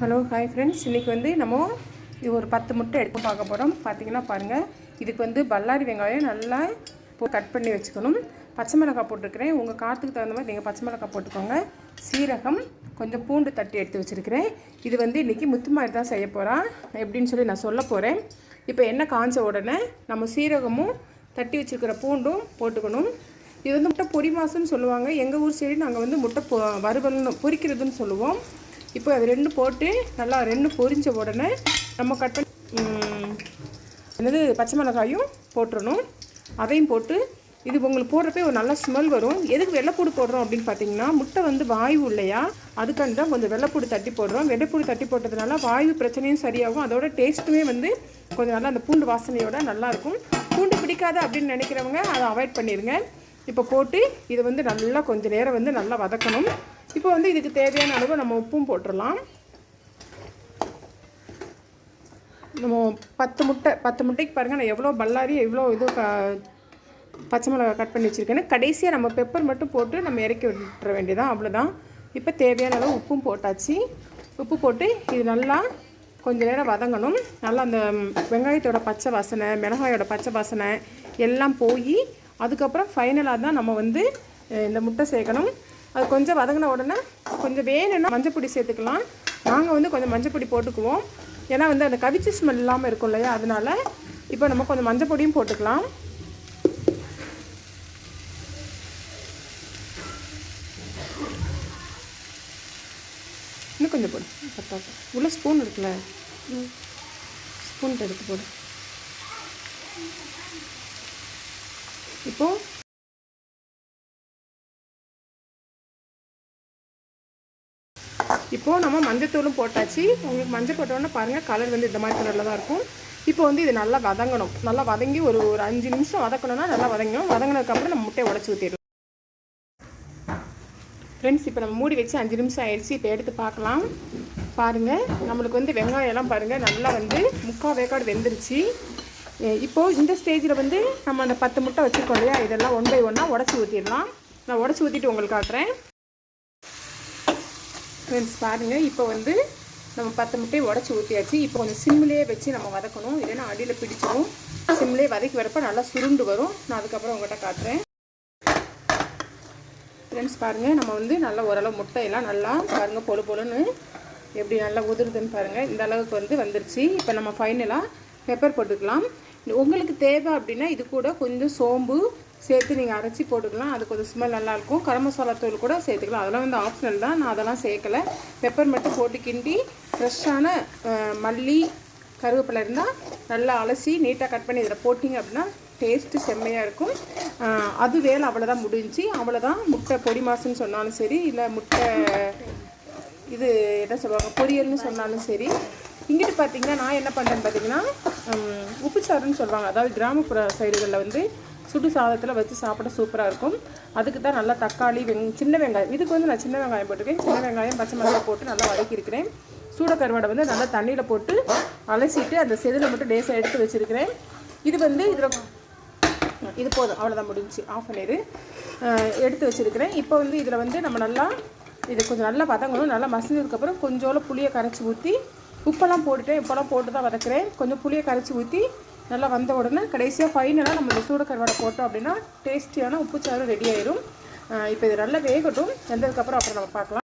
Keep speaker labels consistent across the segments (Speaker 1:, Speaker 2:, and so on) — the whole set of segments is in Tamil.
Speaker 1: ஹலோ ஹாய் ஃப்ரெண்ட்ஸ் இன்றைக்கி வந்து நம்ம இது ஒரு பத்து முட்டை எடுத்து பார்க்க போகிறோம் பார்த்தீங்கன்னா பாருங்கள் இதுக்கு வந்து பல்லாரி வெங்காயம் நல்லா இப்போ கட் பண்ணி வச்சுக்கணும். பச்சை மிளகாய் போட்டிருக்கிறேன். உங்கள் காற்றுக்கு தகுந்த மாதிரி நீங்கள் பச்சை மிளகாய் போட்டுக்கோங்க. சீரகம் கொஞ்சம் பூண்டு தட்டி எடுத்து வச்சுருக்கிறேன். இது வந்து இன்றைக்கி முத்து மாதிரி தான் செய்ய போகிறா எப்படின்னு சொல்லி நான் சொல்ல போகிறேன் இப்போ எண்ணெய் காஞ்ச உடனே நம்ம சீரகமும் தட்டி வச்சுருக்கிற பூண்டும் போட்டுக்கணும். இது வந்து முட்டை பொரி மாசுன்னு சொல்லுவாங்க. எங்கள் ஊர் சைடு நாங்கள் வந்து முட்டை பொ வறுவல்னு பொரிக்கிறதுன்னு சொல்லுவோம். இப்போ அது ரெண்டு போட்டு நல்லா ரெண்டு பொரிஞ்ச உடனே நம்ம கட் பண்ணி என்னது பச்சை மிளகாயும் போட்டுறணும். அதையும் போட்டு இது உங்களுக்கு போடுறப்ப ஒரு நல்ல ஸ்மெல் வரும். எதுக்கு வெள்ளைப்பூடு போடுறோம் அப்படின்னு பார்த்தீங்கன்னா முட்டை வந்து வாயு இல்லையா? அதுக்காண்டி தான் கொஞ்சம் வெள்ளைப்பூடு தட்டி போடுறோம். வெள்ளைப்பூடு தட்டி போட்டதுனால வாயு பிரச்சனையும் சரியாகும். அதோட டேஸ்ட்டுமே வந்து கொஞ்சம் நல்லா அந்த பூண்டு வாசனையோட நல்லாயிருக்கும் பூண்டு பிடிக்காது அப்படின்னு நினைக்கிறவங்க அதை அவாய்ட் பண்ணிடுங்க இப்போ போட்டு இதை வந்து நல்லா கொஞ்சம் நேரம் வந்து நல்லா வதக்கணும். இப்போ வந்து இதுக்கு தேவையான அளவு நம்ம உப்பும் போட்டுடலாம். நம்ம பத்து முட்டை பத்து முட்டைக்கு பாருங்கள் நான் எவ்வளோ பல்லாரி எவ்வளோ இது க பச்சை மிளகாய் கட் பண்ணி வச்சுருக்கேன்னு. கடைசியாக நம்ம பெப்பர் மட்டும் போட்டு நம்ம இறக்கி விட்டுற வேண்டியதான் அவ்வளோதான் இப்போ தேவையான அளவு உப்பும் போட்டாச்சு. உப்பு போட்டு இது நல்லா கொஞ்ச நேரம் வதங்கணும். நல்லா அந்த வெங்காயத்தோட பச்சை வாசனை மிளகாயோட பச்சை வாசனை எல்லாம் போய் அதுக்கப்புறம் ஃபைனலாக தான் நம்ம வந்து இந்த முட்டை சேர்க்கணும். அது கொஞ்சம் வதங்கின உடனே கொஞ்சம் வேணும்னா மஞ்சப்பொடி சேர்த்துக்கலாம். நாங்கள் வந்து கொஞ்சம் மஞ்சப்பொடி போட்டுக்குவோம். ஏன்னா வந்து அந்த கவிச்சி ஸ்மெல் இல்லாமல் இருக்கும் இல்லையா? அதனால இப்போ நம்ம கொஞ்சம் மஞ்சப்பொடியும் போட்டுக்கலாம். இன்னும் கொஞ்சம் போடு. பத்தா உள்ள ஸ்பூன் இருக்குல்ல? ஸ்பூன் எடுத்து போடு. இப்போ இப்போது நம்ம மஞ்சத்தூளும் போட்டாச்சு. உங்களுக்கு மஞ்சள் போட்டோன்னே பாருங்கள் கலர் வந்து இந்த மாதிரி கலரில் தான் இருக்கும். இப்போ வந்து இது நல்லா வதங்கணும். நல்லா வதங்கி ஒரு ஒரு அஞ்சு நிமிஷம் வதக்கணும்னா நல்லா வதங்கணும். வதங்கினதுக்கப்புறம் நம்ம முட்டையை உடச்சி ஊற்றிடலாம் ஃப்ரெண்ட்ஸ் இப்போ நம்ம மூடி வச்சு அஞ்சு நிமிஷம் ஆயிடுச்சு. இப்போ எடுத்து பார்க்கலாம். பாருங்கள் நம்மளுக்கு வந்து வெங்காயம் எல்லாம் பாருங்கள் நல்லா வந்து முக்கால் வேக்காடு வெந்துருச்சு. இப்போது இந்த ஸ்டேஜில் வந்து நம்ம அந்த பத்து முட்டை வச்சுருக்கோம் இல்லையா? இதெல்லாம் ஒன் பை ஒன்னாக உடச்சி ஊற்றிடலாம் நான் உடச்சி ஊற்றிட்டு உங்களுக்கு காட்டுறேன். ஃப்ரெண்ட்ஸ் பாருங்கள் இப்போ வந்து நம்ம பத்து முட்டையை உடச்சி ஊற்றியாச்சு இப்போ கொஞ்சம் சிம்லேயே வச்சு நம்ம வதக்கணும். இல்லைன்னா அடியில் பிடிச்சிரும். சிம்லேயே வதக்கி வரப்போ நல்லா சுருண்டு வரும். நான் அதுக்கப்புறம் உங்கள்கிட்ட காட்டுறேன். ஃப்ரெண்ட்ஸ் பாருங்கள் நம்ம வந்து நல்லா ஓரளவு முட்டையெல்லாம் நல்லா பாருங்கள் பொழு பொழுன்னு எப்படி நல்லா உதிருதுன்னு பாருங்கள் இந்த அளவுக்கு வந்து வந்துருச்சு. இப்போ நம்ம ஃபைனலாக பெப்பர் போட்டுக்கலாம். உங்களுக்கு தேவை அப்படின்னா இது கூட கொஞ்சம் சோம்பு சேர்த்து நீங்கள் அரைச்சி போட்டுக்கலாம். அது கொஞ்சம் ஸ்மெல் நல்லாயிருக்கும் கரம் மசாலா தூள் கூட சேர்த்துக்கலாம். அதெல்லாம் வந்து ஆப்ஷனல் தான். நான் அதெல்லாம் சேர்க்கலை. பெப்பர் மட்டும் போட்டு கிண்டி ஃப்ரெஷ்ஷான மல்லி கருவேப்பிலை இருந்தால் நல்லா அலசி நீட்டாக கட் பண்ணி இதில் போட்டிங்க அப்படின்னா டேஸ்ட்டு செம்மையாக இருக்கும். அது வேலை அவ்வளோதான் முடிஞ்சு அவ்வளோதான் முட்டை பொடி மாசுன்னு சொன்னாலும் சரி இல்லை முட்டை இது என்ன சொல்லுவாங்க பொரியல்னு சொன்னாலும் சரி. இங்கிட்டு பார்த்தீங்கன்னா நான் என்ன பண்ணுறேன்னு பார்த்தீங்கன்னா உப்புச்சாருன்னு சொல்லுவாங்க. அதாவது கிராமப்புற சைடுகளில் வந்து சுடு சாதத்தில் வச்சு சாப்பிட சூப்பராக இருக்கும். அதுக்கு தான் நல்லா தக்காளி வெங் சின்ன வெங்காயம். இதுக்கு வந்து நான் சின்ன வெங்காயம் போட்டிருக்கேன். சின்ன வெங்காயம் பச்சை மிளகாய் போட்டு நல்லா வதக்கியிருக்கிறேன். சூட கருவாடை வந்து நல்லா தண்ணியில் போட்டு அலசிட்டு அந்த செதிலை மட்டும் லேசாக எடுத்து வச்சுருக்கிறேன். இது வந்து இதில் இது போதும். அவ்வளோதான் முடிஞ்சுச்சு. ஆஃப் பண்ணிடு எடுத்து வச்சுருக்கிறேன். இப்போ வந்து இதில் வந்து நம்ம நல்லா இது கொஞ்சம் நல்லா வதங்கணும். நல்லா மசிஞ்சதுக்கப்புறம் கொஞ்சோளம் புளியை கரைச்சி ஊற்றி உப்பெல்லாம் போட்டுட்டேன். உப்பெல்லாம் போட்டு தான் வதக்குறேன். கொஞ்சம் புளியை கரைச்சி ஊற்றி நல்லா வந்த உடனே கடைசியாக ஃபைனலாக நம்ம இந்த சூட கருவாடை போட்டோம் அப்படின்னா டேஸ்டியான உப்புச்சாறு ரெடி ஆயிரும். இப்போ இது நல்லா வேகட்டும். வெந்ததுக்கப்புறம் அப்புறம் நம்ம பார்க்கலாம்.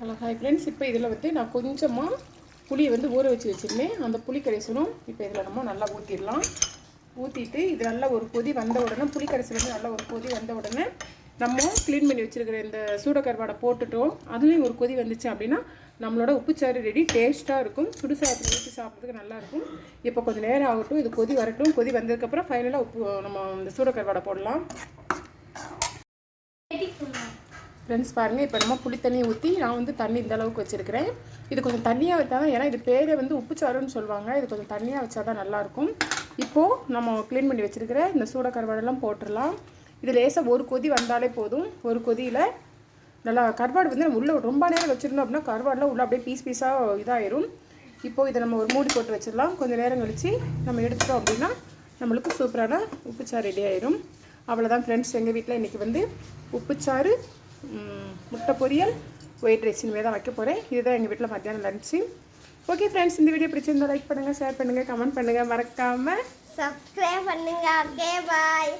Speaker 1: ஹலோ ஹாய் ஃப்ரெண்ட்ஸ் இப்போ இதில் வந்து நான் கொஞ்சமாக புளியை வந்து ஊற வச்சு வச்சுருந்தேன். அந்த புளி கரைசலும் இப்போ இதில் நம்ம நல்லா ஊற்றிடலாம் ஊற்றிட்டு இது நல்லா ஒரு கொதி வந்த உடனே புளி கரைசல் வந்து நல்லா ஒரு கொதி வந்த உடனே நம்ம க்ளீன் பண்ணி வச்சுருக்கிற இந்த சூடக்கருவாடை போட்டுட்டோம். அதுலேயும் ஒரு கொதி வந்துச்சு அப்படின்னா நம்மளோட உப்புச்சாறு ரெடி டேஸ்ட்டாக இருக்கும். சுடு சாதத்தில் ஊற்றி சாப்பிட்றதுக்கு நல்லாயிருக்கும் இப்போ கொஞ்சம் நேரம் ஆகட்டும். இது கொதி வரட்டும். கொதி வந்ததுக்கப்புறம் ஃபைனலாக உப்பு நம்ம இந்த சூடக்கருவாடை போடலாம். ஃப்ரெண்ட்ஸ் பாருங்கள் இப்போ நம்ம புளி தண்ணியை ஊற்றி நான் வந்து தண்ணி இந்த அளவுக்கு வச்சுருக்கிறேன். இது கொஞ்சம் தண்ணியாக வைத்தால் தான் ஏன்னா இது பேரே வந்து உப்புச்சாருன்னு சொல்லுவாங்க. இது கொஞ்சம் தண்ணியாக வச்சா தான் நல்லாயிருக்கும் இப்போது நம்ம க்ளீன் பண்ணி வச்சுருக்கிற இந்த சூடக்கருவாடெல்லாம் போட்டுடலாம். இது லேசாக ஒரு கொதி வந்தாலே போதும். ஒரு கொதியில் நல்லா கருவாடு வந்து நம்ம உள்ளே ரொம்ப நேரம் வச்சுருந்தோம் அப்படின்னா கருவாடெலாம் உள்ளே அப்படியே பீஸ் பீஸாக இதாயிரும். இப்போது இதை நம்ம ஒரு மூடி போட்டு வச்சிடலாம். கொஞ்சம் நேரம் கழித்து நம்ம எடுத்துட்டோம் அப்படின்னா நம்மளுக்கு சூப்பரான உப்புச்சாறு ரெடி ஆயிரும். அவ்வளோதான் ஃப்ரெண்ட்ஸ் எங்கள் வீட்டில் இன்றைக்கி வந்து உப்புச்சாறு முட்டை பொரியல் ஒயிட் ரைஸ் இனிமேல் தான் வைக்க போகிறேன் இதுதான் எங்கள் வீட்டில் மத்தியானம் லஞ்சு ஓகே ஃப்ரெண்ட்ஸ் இந்த வீடியோ பிடிச்சிருந்தா லைக் பண்ணுங்கள் ஷேர் பண்ணுங்கள் கமெண்ட் பண்ணுங்கள் மறக்காமல்
Speaker 2: சப்ஸ்கிரைப் பண்ணுங்கள் ஓகே பாய்